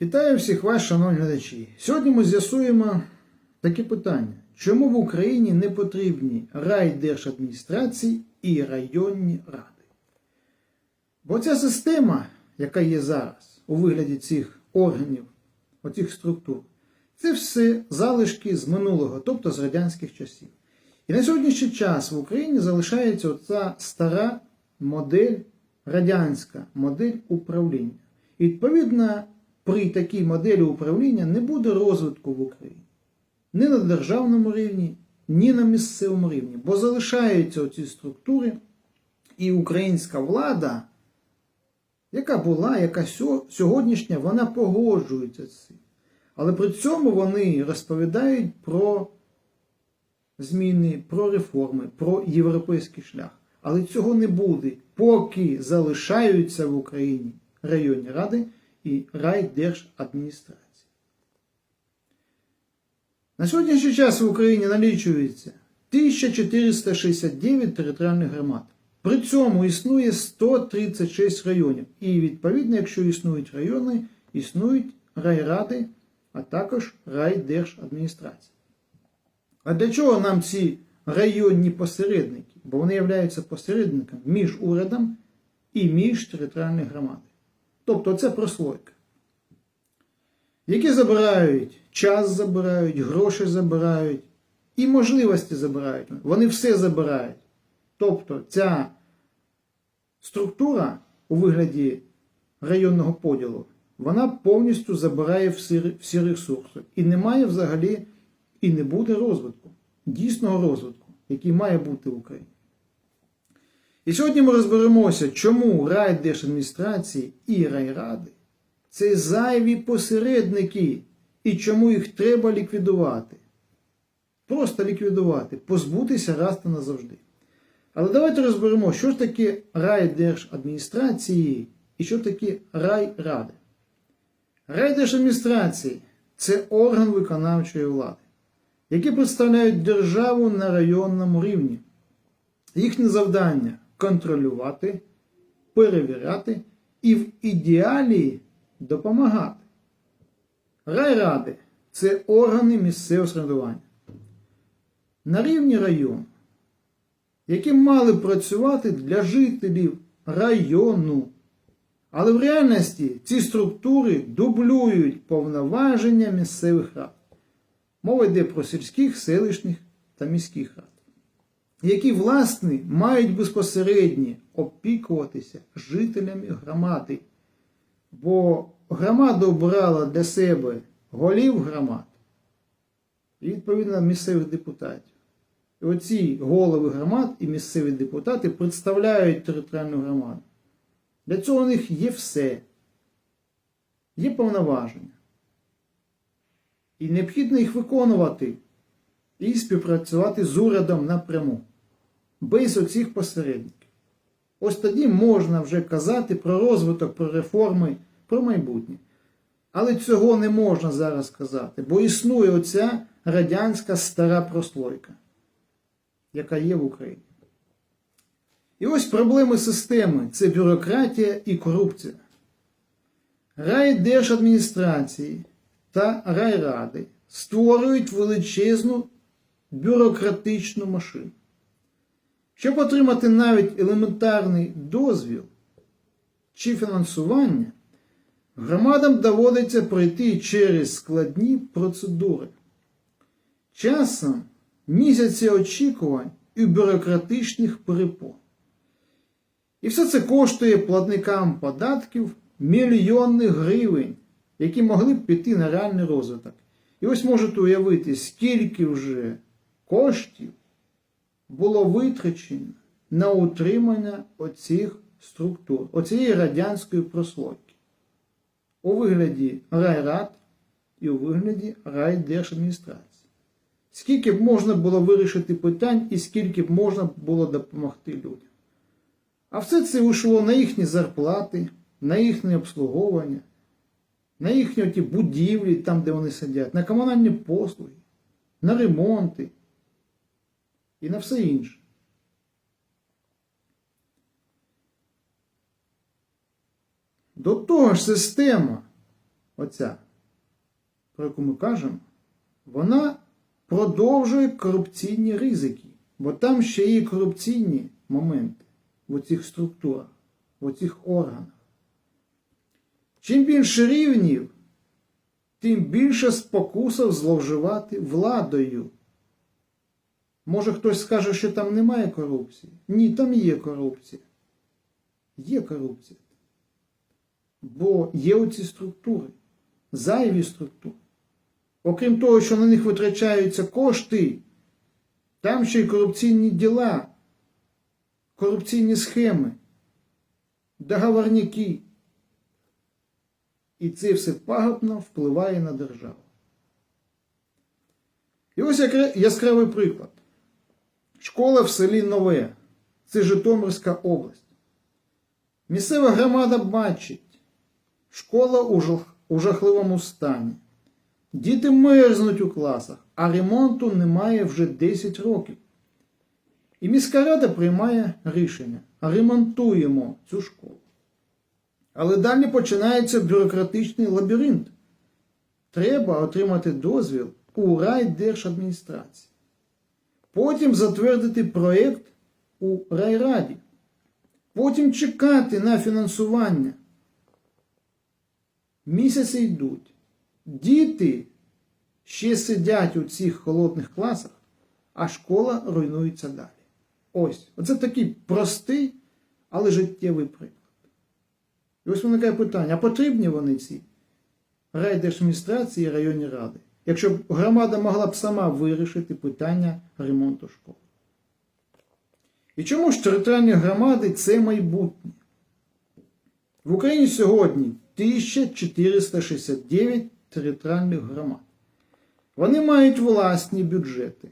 Вітаю всіх вас, шановні глядачі. Сьогодні ми з'ясуємо таке питання: чому в Україні не потрібні райдержадміністрації і районні ради? Бо ця система, яка є зараз у вигляді цих органів, оцих структур, це все залишки з минулого, тобто з радянських часів. І на сьогоднішній час в Україні залишається оця стара модель, радянська модель управління. І відповідно, при такій моделі управління не буде розвитку в Україні. Ні на державному рівні, ні на місцевому рівні. Бо залишаються ці структури, і українська влада, яка була, яка сьогоднішня, вона погоджується з цим. Але при цьому вони розповідають про зміни, про реформи, про європейський шлях. Але цього не буде, поки залишаються в Україні районні ради і райдержадміністрації. На сьогоднішній час в Україні налічується 1469 територіальних громад. При цьому існує 136 районів. І відповідно, якщо існують райони, існують райради, а також райдержадміністрації. А для чого нам ці районні посередники? Бо вони являються посередниками між урядом і між територіальними громадами. Тобто це прослойка. Які забирають, час забирають, гроші забирають і можливості забирають. Вони все забирають. Тобто ця структура у вигляді районного поділу, вона повністю забирає всі, всі ресурси. І немає взагалі і не буде розвитку, дійсного розвитку, який має бути в Україні. І сьогодні ми розберемося, чому райдержадміністрації і райради це зайві посередники, і чому їх треба ліквідувати. Просто ліквідувати, позбутися раз та назавжди. Але давайте розберемо, що ж таке райдержадміністрації і що таке райради. Райдержадміністрації це орган виконавчої влади, які представляють державу на районному рівні. Їхнє завдання контролювати, перевіряти і в ідеалі допомагати. Райради це органи місцевого самоврядування на рівні району, які мали працювати для жителів району. Але в реальності ці структури дублюють повноваження місцевих рад. Мова йде про сільських, селищних та міських рад, які, власне, мають безпосередньо опікуватися жителями громади. Бо громада обрала для себе голів громад і, відповідно, місцевих депутатів. І оці голови громад і місцеві депутати представляють територіальну громаду. Для цього у них є все. Є повноваження. І необхідно їх виконувати і співпрацювати з урядом напряму, без оцих посередників. Ось тоді можна вже казати про розвиток, про реформи, про майбутнє. Але цього не можна зараз сказати, бо існує оця радянська стара прослойка, яка є в Україні. І ось проблеми системи це бюрократія і корупція. Райдержадміністрації та райради створюють величезну бюрократичну машину. Щоб отримати навіть елементарний дозвіл чи фінансування, громадам доводиться пройти через складні процедури. Часом місяці очікувань і бюрократичних перепон. І все це коштує платникам податків мільйони гривень, які могли б піти на реальний розвиток. І ось можете уявити, скільки вже коштів було витрачено на утримання оцих структур, оцієї радянської прослойки у вигляді райрад і у вигляді райдержадміністрації. Скільки б можна було вирішити питань і скільки б можна було допомогти людям. А все це йшло на їхні зарплати, на їхнє обслуговування, на їхні ті будівлі, там, де вони сидять, на комунальні послуги, на ремонти і на все інше. До того ж, система оця, про яку ми кажемо, вона продовжує корупційні ризики, бо там ще є корупційні моменти в оцих структурах, в оцих органах. Чим більше рівнів, тим більше спокусів зловживати владою. Може хтось скаже, що там немає корупції? Ні, там є корупція. Є корупція. Бо є оці структури, зайві структури. Окрім того, що на них витрачаються кошти, там ще й корупційні діла, корупційні схеми, договорняки. І це все пагубно впливає на державу. І ось яскравий приклад. Школа в селі Нове. Це Житомирська область. Місцева громада бачить, школа у жах- у жахливому стані. Діти мерзнуть у класах, а ремонту немає вже 10 років. І міська рада приймає рішення: ремонтуємо цю школу. Але далі починається бюрократичний лабіринт. Треба отримати дозвіл у райдержадміністрації. Потім затвердити проєкт у райраді. Потім чекати на фінансування. Місяці йдуть. Діти ще сидять у цих холодних класах, а школа руйнується далі. Ось. Оце такий простий, але життєвий приклад. І ось виникає питання: а потрібні вони ці райдержадміністрації і районні ради, якщо б громада могла б сама вирішити питання ремонту школ? І чому ж територіальні громади це майбутнє? В Україні сьогодні 1469 територіальних громад. Вони мають власні бюджети,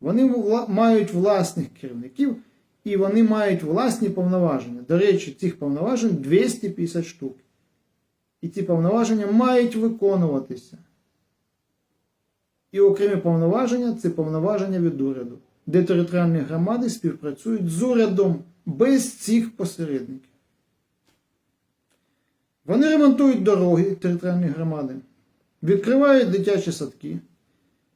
вони вла- мають власних керівників і вони мають власні повноваження. До речі, цих повноважень 250 штук. І ці повноваження мають виконуватися. І окремі повноваження це повноваження від уряду, де територіальні громади співпрацюють з урядом без цих посередників. Вони ремонтують дороги територіальні громади, відкривають дитячі садки,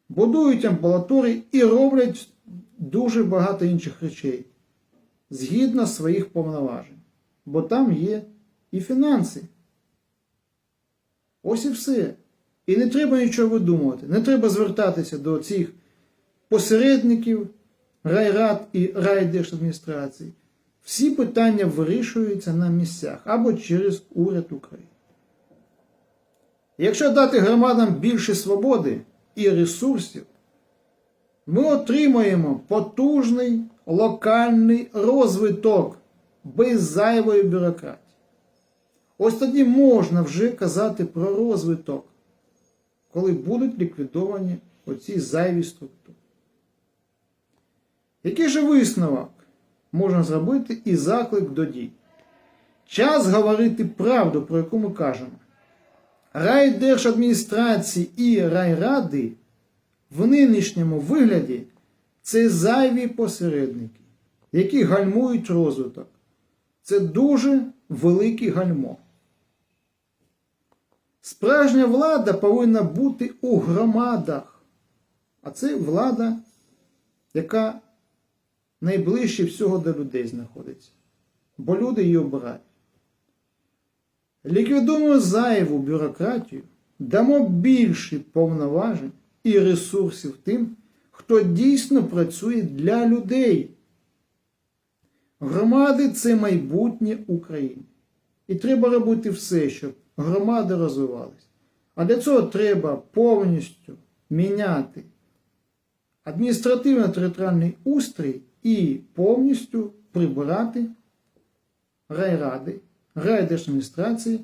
будують амбулаторії і роблять дуже багато інших речей згідно своїх повноважень. Бо там є і фінанси. Ось і все. І не треба нічого видумувати. Не треба звертатися до цих посередників, райрад і райдержадміністрацій. Всі питання вирішуються на місцях або через уряд України. Якщо дати громадам більше свободи і ресурсів, ми отримаємо потужний локальний розвиток без зайвої бюрократії. Ось тоді можна вже казати про розвиток, коли будуть ліквідовані оці зайві структури. Який же висновок можна зробити і заклик до дій? Час говорити правду, про яку ми кажемо. Райдержадміністрації і райради в нинішньому вигляді це зайві посередники, які гальмують розвиток. Це дуже велике гальмо. Справжня влада повинна бути у громадах. А це влада, яка найближче всього до людей знаходиться. Бо люди її обирають. Ліквідуємо зайву бюрократію, дамо більше повноважень і ресурсів тим, хто дійсно працює для людей. Громади це майбутнє України. І треба робити все, щоб громади розвивалися. А для цього треба повністю міняти адміністративно-територіальний устрій і повністю прибирати райради, райдержадміністрації,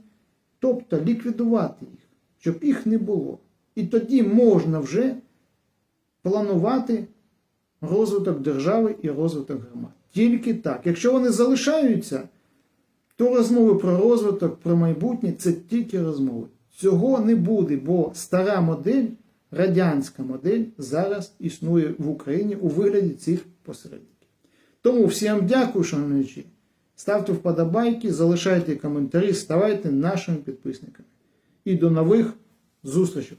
тобто ліквідувати їх, щоб їх не було. І тоді можна вже планувати розвиток держави і розвиток громад. Тільки так. Якщо вони залишаються, то розмови про розвиток, про майбутнє це тільки розмови. Цього не буде, бо стара модель, радянська модель зараз існує в Україні у вигляді цих посередників. Тому всім дякую, шановничі. Ставте вподобайки, залишайте коментарі, ставайте нашими підписниками. і до нових зустрічей!